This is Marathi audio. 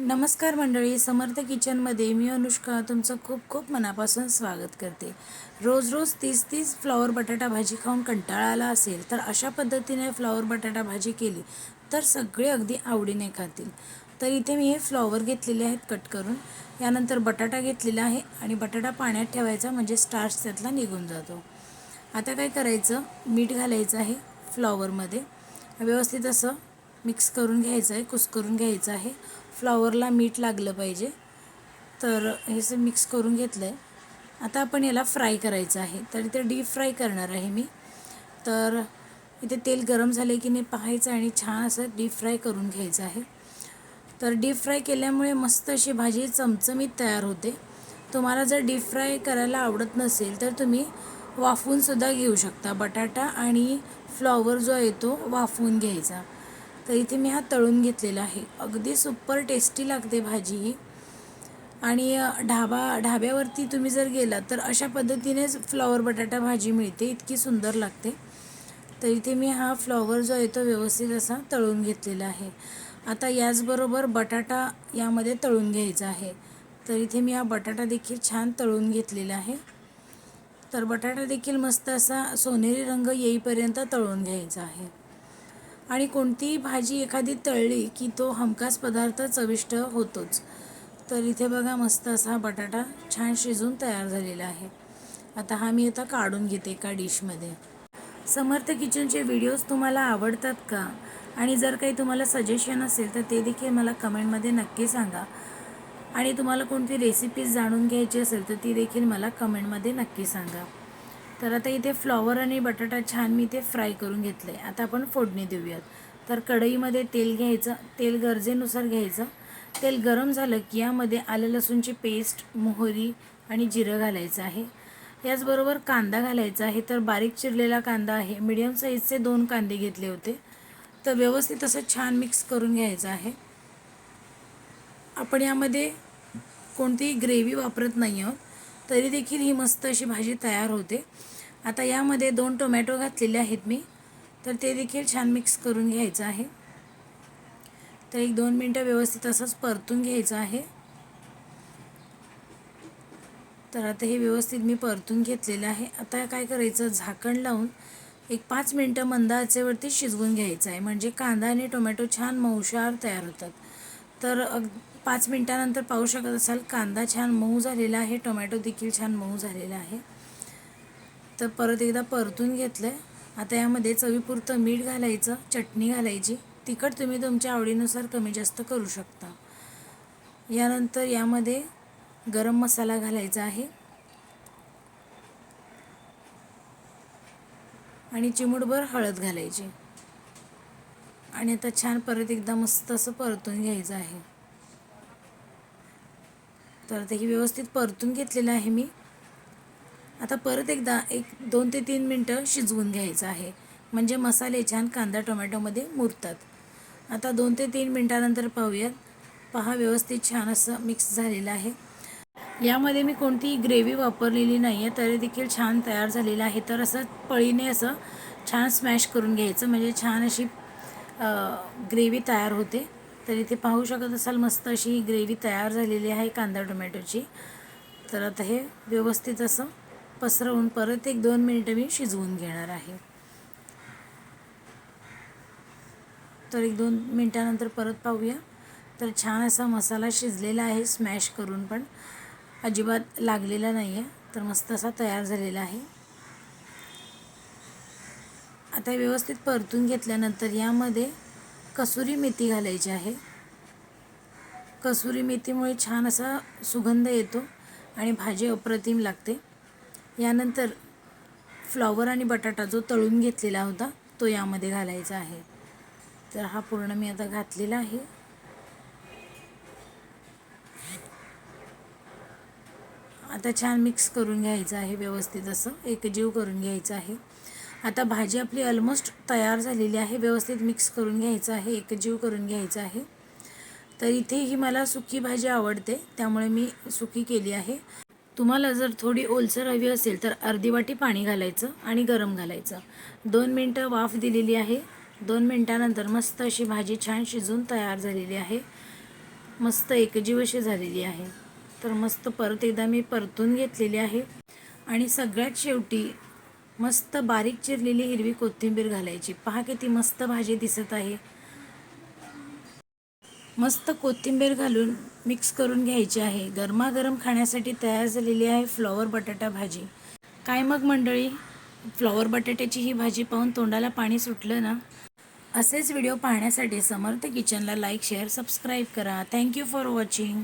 नमस्कार मंडळी समर्थ किचनमध्ये मी अनुष्का तुमचं खूप खूप मनापासून स्वागत करते. रोज रोज तीस तीस फ्लॉवर बटाटा भाजी खाऊन कंटाळा आला असेल तर अशा पद्धतीने फ्लॉवर बटाटा भाजी केली तर सगळे अगदी आवडीने खातील. तर इथे मी हे फ्लॉवर घेतलेले आहेत कट करून. यानंतर बटाटा घेतलेला आहे आणि बटाटा पाण्यात ठेवायचा म्हणजे स्टार्च त्यातला निघून जातो. आता काय करायचं? मीठ घालायचं आहे फ्लॉवरमध्ये. व्यवस्थित असं मिक्स करून घ्यायचं आहे कुस्करून घ्यायचं आहे. फ्लॉवरला मीठ लागलं पाहिजे. तर हे असं मिक्स करून घेतलं आहे आता आपण याला फ्राय करायचं आहे. तर इथे डीप फ्राय करणार आहे मी. तर इथे तेल गरम झाले की नाही पाहायचं आणि छान असं डीप फ्राय करून घ्यायचं आहे. तर डीप फ्राय केल्यामुळे मस्त अशी भाजी चमचमीत तयार होते. तुम्हाला जर डीप फ्राय करायला आवडत नसेल तर तुम्ही वाफवूनसुद्धा घेऊ शकता. बटाटा आणि फ्लॉवर जो आहे तो वाफवून घ्यायचा. तर इथे मी हा तळून घेतलेला आहे. अगदी सुपर टेस्टी लागते भाजी ही. आणि ढाबा ढाब्यावरती तुम्ही जर गेलात तर अशा पद्धतीनेच फ्लॉवर बटाटा भाजी मिळते. इतकी सुंदर लागते. तर इथे मी हा फ्लॉवर जो आहे तो व्यवस्थित असा तळून घेतलेला आहे. आता याचबरोबर बटाटा यामध्ये तळून घ्यायचा आहे. तर इथे मी हा बटाटा देखील छान तळून घेतलेला आहे. तर बटाटा देखील मस्त असा सोनेरी रंग येईपर्यंत तळून घ्यायचा आहे. आणि कोणतीही भाजी एखादी तळली की तो हमखास पदार्थ चविष्ट होतोच. तर इथे बघा मस्त असा बटाटा छान शिजून तयार झालेला आहे. आता हा मी आता काढून घेते एका डिशमध्ये. समर्थ किचनचे व्हिडिओज तुम्हाला आवडतात का? आणि जर काही तुम्हाला सजेशन असेल तर ते देखील मला कमेंटमध्ये नक्की सांगा. आणि तुम्हाला कोणती रेसिपीज जाणून घ्यायची असेल तर ती देखील मला कमेंटमध्ये नक्की सांगा. तर आता इथे फ्लॉवर आणि बटाटा छान मी इथे फ्राय करून घेतलं आहे आता आपण फोडणी देऊयात. तर कढईमध्ये तेल घ्यायचं तेल गरजेनुसार घ्यायचं. तेल गरम झालं की यामध्ये आलं लसूणची पेस्ट मोहरी आणि जिरं घालायचं आहे. याचबरोबर कांदा घालायचा आहे. तर बारीक चिरलेला कांदा आहे. मिडियम साईजचे दोन कांदे घेतले होते. तर व्यवस्थित असं छान मिक्स करून घ्यायचं आहे. आपण यामध्ये कोणतीही ग्रेव्ही वापरत नाही आहोत. तरी देखील ही मस्त अशी भाजी तयार होते. आता यामध्ये दोन टोमॅटो घातलेले आहेत मी. तर ते देखील छान मिक्स करून घ्यायचं आहे. तर एक दोन मिनटं व्यवस्थित असंच परतून घ्यायचं आहे. तर आता हे व्यवस्थित मी परतून घेतलेलं आहे. आता काय करायचं? झाकण लावून एक पाच मिनटं मंद आचेवरती शिजवून घ्यायचं आहे. म्हणजे कांदा आणि टोमॅटो छान मऊशार तयार होतात. तर अग पाच मिनटानंतर पाहू शकत असाल कांदा छान मऊ झालेला आहे टोमॅटो देखील छान मऊ झालेला आहे. तर परत एकदा परतून घेतलं आहे आता यामध्ये चवीपुरतं मीठ घालायचं चटणी घालायची. तिखट तुम्ही तुमच्या आवडीनुसार कमी जास्त करू शकता. यानंतर यामध्ये गरम मसाला घालायचा आहे. आणि चिमूटभर हळद घालायची. आणि आता छान परत एकदा मस्त असं परतून घ्यायचं आहे. तर ते व्यवस्थित परतून घेतलेलं आहे मी. आता परत एकदा एक दोन ते तीन मिनटं शिजवून घ्यायचं आहे. म्हणजे मसाले छान कांदा टोमॅटोमध्ये मुरतात. आता दोन ते तीन मिनटानंतर पाहूयात. पहा व्यवस्थित छान असं मिक्स झालेलं आहे. यामध्ये मी कोणतीही ग्रेव्ही वापरलेली नाही आहे तरी देखील छान तयार झालेलं आहे. तर असं पळीने असं छान स्मॅश करून घ्यायचं. म्हणजे छान अशी ग्रेव्ही तयार होते. तर इथे पाहू शकत असाल मस्त अशी ही ग्रेव्ही तयार झालेली आहे कांदा टोमॅटोची. तर आता हे व्यवस्थित असं पसरवून परत एक दोन मिनिटं मी शिजवून घेणार आहे. तर एक दोन मिनटानंतर परत पाहूया. तर छान असा मसाला शिजलेला आहे स्मॅश करून पण. अजिबात लागलेला नाही आहे तर मस्त असा तयार झालेला आहे. आता व्यवस्थित परतून घेतल्यानंतर यामध्ये कसुरी मेथी घालायची आहे. कसुरी मेथीमुळे छान असा सुगंध येतो आणि भाजी अप्रतिम लागते. यानंतर फ्लॉवर आणि बटाटा जो तळून घेतलेला होता तो यामध्ये घालायचा आहे. तर हा पूर्ण मी आता घातलेला आहे. आता छान मिक्स करून घ्यायचं आहे व्यवस्थित असं. एकजीव करून घ्यायचं आहे. आता भाजी आपली ऑलमोस्ट तयार झालेली आहे. व्यवस्थित मिक्स करून घ्यायचं आहे. एकजीव करून घ्यायचं आहे. तर इथे ही मला सुकी भाजी आवडते. त्यामुळे मी सुकी केली आहे. तुम्हाला जर थोडी ओलसर हवी असेल तर अर्धी वाटी पाणी घालायचं आणि गरम घालायचं. दोन मिनटं वाफ दिलेली आहे. दोन मिनटानंतर मस्त अशी भाजी छान शिजून तयार झालेली आहे. मस्त एकजीव अशी झालेली आहे. तर मस्त परत एकदा मी परतून घेतलेली आहे. आणि सगळ्यात शेवटी मस्त बारीक चिरलेली हिरवी कोथिंबीर घालायची. पहा किती मस्त भाजी दिसत आहे. मस्त कोथिंबीर घालून मिक्स करून घ्यायची आहे. गरमागरम खाण्यासाठी तयार झालेली आहे फ्लॉवर बटाटा भाजी. काय मग मंडळी? फ्लॉवर बटाट्याची ही भाजी पाहून तोंडाला पाणी सुटलं ना? असेच व्हिडिओ पाहण्यासाठी समर्थ किचनला लाईक शेअर सबस्क्राईब करा. Thank you for watching.